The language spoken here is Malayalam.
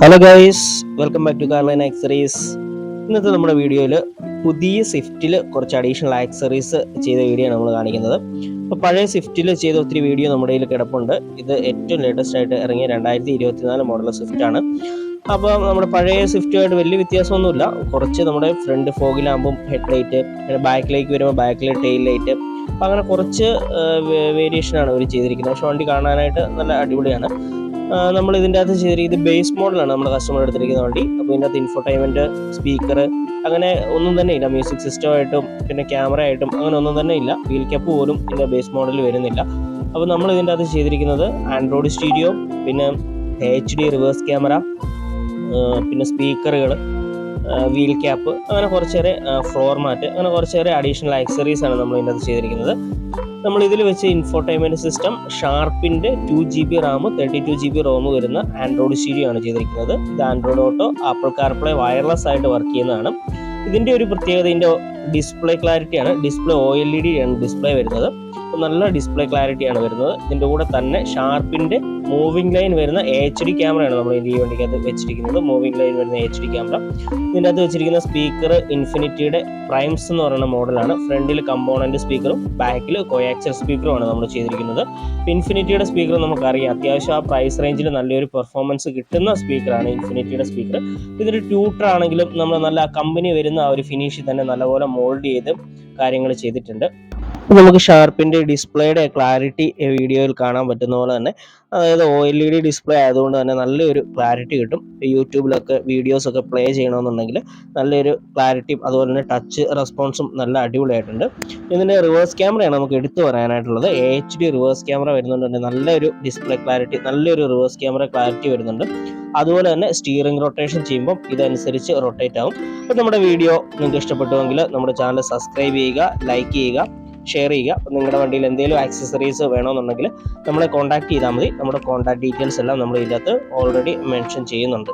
Hello guys welcome back to Carline accessories ഇന്നത്തെ നമ്മുടെ വീഡിയോയിൽ പുതിയ സ്വിഫ്റ്റിൽ കുറച്ച് അഡീഷണൽ ആക്സറീസ് ചെയ്ത വീഡിയോ നമ്മൾ കാണിക്കുന്നത്. അപ്പോൾ പഴയ സ്വിഫ്റ്റിൽ ചെയ്ത ഒത്തിരി വീഡിയോ നമ്മുടെ കയ്യിൽ കിടപ്പുണ്ട്. ഇത് ഏറ്റവും ലേറ്റസ്റ്റ് ആയിട്ട് ഇറങ്ങിയ രണ്ടായിരത്തി ഇരുപത്തിനാല് മോഡൽ സ്വിഫ്റ്റാണ് അപ്പോൾ നമ്മുടെ പഴയ സ്വിഫ്റ്റുമായിട്ട് വലിയ വ്യത്യാസമൊന്നുമില്ല. കുറച്ച് നമ്മുടെ ഫ്രണ്ട് ഫോഗിലാകുമ്പം ഹെഡ് ലൈറ്റ് പിന്നെ ബാക്കിലേക്ക് വരുമ്പോൾ ബാക്കിലെ ടെയിൽ ലൈറ്റ് അപ്പോൾ അങ്ങനെ കുറച്ച് വേരിയേഷനാണ് അവർ ചെയ്തിരിക്കുന്നത്. പക്ഷേ വണ്ടി കാണാനായിട്ട് നല്ല അടിപൊളിയാണ്. നമ്മൾ ഇതിന്റെ അകത്ത് ഇത് ബേസ് മോഡലാണ് നമ്മുടെ കസ്റ്റമർ എടുത്തിരിക്കുന്ന വണ്ടി. അപ്പോൾ ഇതിന്റെ അകത്ത് ഇൻഫോർടൈൻമെന്റ് സ്പീക്കർ അങ്ങനെ ഒന്നും തന്നെ ഇല്ല. മ്യൂസിക് സിസ്റ്റമായിട്ടും പിന്നെ ക്യാമറ ആയിട്ടും അങ്ങനെ ഒന്നും തന്നെ ഇല്ല. വീൽ ക്യാപ്പ് പോലും ഇതിന്റെ ബേസ് മോഡലിൽ വരുന്നില്ല. അപ്പോൾ നമ്മൾ ഇതിന്റെ അകത്ത് ചെയ്തിരിക്കുന്നത് ആൻഡ്രോയിഡ് സ്റ്റീരിയോ പിന്നെ എച്ച് ഡി റിവേഴ്സ് ക്യാമറ പിന്നെ സ്പീക്കറുകൾ വീൽ ക്യാപ്പ് അങ്ങനെ കുറച്ചേറെ ഫ്ലോർ മാറ്റ് അങ്ങനെ കുറച്ചേറെ അഡീഷണൽ ആക്സറീസ് ആണ് നമ്മൾ ഇതിന്റെ അകത്ത് ചെയ്തിരിക്കുന്നത്. നമ്മൾ ഇതിൽ വെച്ച് infotainment system ഷാർപ്പിന്റെ two G B RAM thirty two G B ROM വരുന്ന ആൻഡ്രോയിഡ് സ്റ്റീരിയോ ആണ് ചെയ്തിരിക്കുന്നത്. ഇത് Android Auto Apple CarPlay wireless ആയിട്ട് വർക്ക് ചെയ്യുന്നതാണ്. ഇതിന്റെ ഒരു പ്രത്യേകത ഇതിന്റെ display ക്ലാരിറ്റിയാണ് display O L E D ആണ് ഡിസ്പ്ലേ വരുന്നത്. അപ്പോൾ നല്ല ഡിസ്പ്ലേ ക്ലാരിറ്റിയാണ് വരുന്നത്. ഇതിന്റെ കൂടെ തന്നെ ഷാർപ്പിന്റെ മൂവിംഗ് ലൈൻ വരുന്ന എച്ച് ഡി ക്യാമറയാണ് നമ്മൾ ഈ വണ്ടിക്കകത്ത് വെച്ചിരിക്കുന്നത്. മൂവിംഗ് ലൈൻ വരുന്ന എച്ച് ഡി ക്യാമറ ഇതിന്റെ അകത്ത് വെച്ചിരിക്കുന്ന സ്പീക്കർ ഇൻഫിനിറ്റിയുടെ പ്രൈംസ് എന്ന് പറയുന്ന മോഡലാണ് ഫ്രണ്ടിൽ കമ്പോണന്റ് സ്പീക്കറും ബാക്കിൽ കൊയാക്സർ സ്പീക്കറും ആണ് നമ്മൾ ചെയ്തിരിക്കുന്നത്. ഇൻഫിനിറ്റിയുടെ സ്പീക്കർ നമുക്കറിയാം. അത്യാവശ്യം ആ പ്രൈസ് റേഞ്ചിൽ നല്ലൊരു പെർഫോമൻസ് കിട്ടുന്ന സ്പീക്കറാണ് ഇൻഫിനിറ്റിയുടെ സ്പീക്കർ ഇതൊരു ട്യൂട്ടർ ആണെങ്കിലും നമ്മൾ നല്ല കമ്പനി വരുന്ന ആ ഒരു ഫിനിഷിൽ തന്നെ നല്ലപോലെ മോൾഡ് ചെയ്ത് കാര്യങ്ങൾ ചെയ്തിട്ടുണ്ട്. നമുക്ക് ഷാർപ്പിന്റെ ഡിസ്പ്ലേയുടെ ക്ലാരിറ്റി വീഡിയോയിൽ കാണാൻ പറ്റുന്ന പോലെ തന്നെ അതായത് O L E D display ആയതുകൊണ്ട് തന്നെ നല്ലൊരു ക്ലാരിറ്റി കിട്ടും. യൂട്യൂബിലൊക്കെ വീഡിയോസ് ഒക്കെ പ്ലേ ചെയ്യണമെന്നുണ്ടെങ്കിൽ നല്ലൊരു ക്ലാരിറ്റിയും അതുപോലെ തന്നെ ടച്ച് റെസ്പോൺസും നല്ല അടിപൊളിയായിട്ടുണ്ട്. ഇതിന്റെ റിവേഴ്സ് ക്യാമറയാണ് നമുക്ക് എടുത്തു പറയാനായിട്ടുള്ളത്. A H D reverse camera വരുന്നുണ്ട്. തന്നെ നല്ലൊരു ഡിസ്പ്ലേ ക്ലാരിറ്റി നല്ലൊരു റിവേഴ്സ് ക്യാമറ ക്ലാരിറ്റി വരുന്നുണ്ട്. അതുപോലെ തന്നെ സ്റ്റിയറിംഗ് റൊട്ടേഷൻ ചെയ്യുമ്പോൾ ഇതനുസരിച്ച് റൊട്ടേറ്റ് ആവും. അപ്പോൾ നമ്മുടെ വീഡിയോ നിങ്ങൾക്ക് ഇഷ്ടപ്പെട്ടുവെങ്കിൽ നമ്മുടെ ചാനൽ സബ്സ്ക്രൈബ് ചെയ്യുക ലൈക്ക് ചെയ്യുക. ഷെയർ ചെയ്യുക. അപ്പോൾ നിങ്ങളുടെ വണ്ടിയിൽ എന്തെങ്കിലും ആക്സസറീസ് വേണമെന്നുണ്ടെങ്കിൽ നമ്മളെ കോൺടാക്ട് ചെയ്താൽ മതി. നമ്മുടെ കോൺടാക്ട് ഡീറ്റെയിൽസ് എല്ലാം നമ്മൾ ഇതിനകത്ത് ഓൾറെഡി മെൻഷൻ ചെയ്യുന്നുണ്ട്.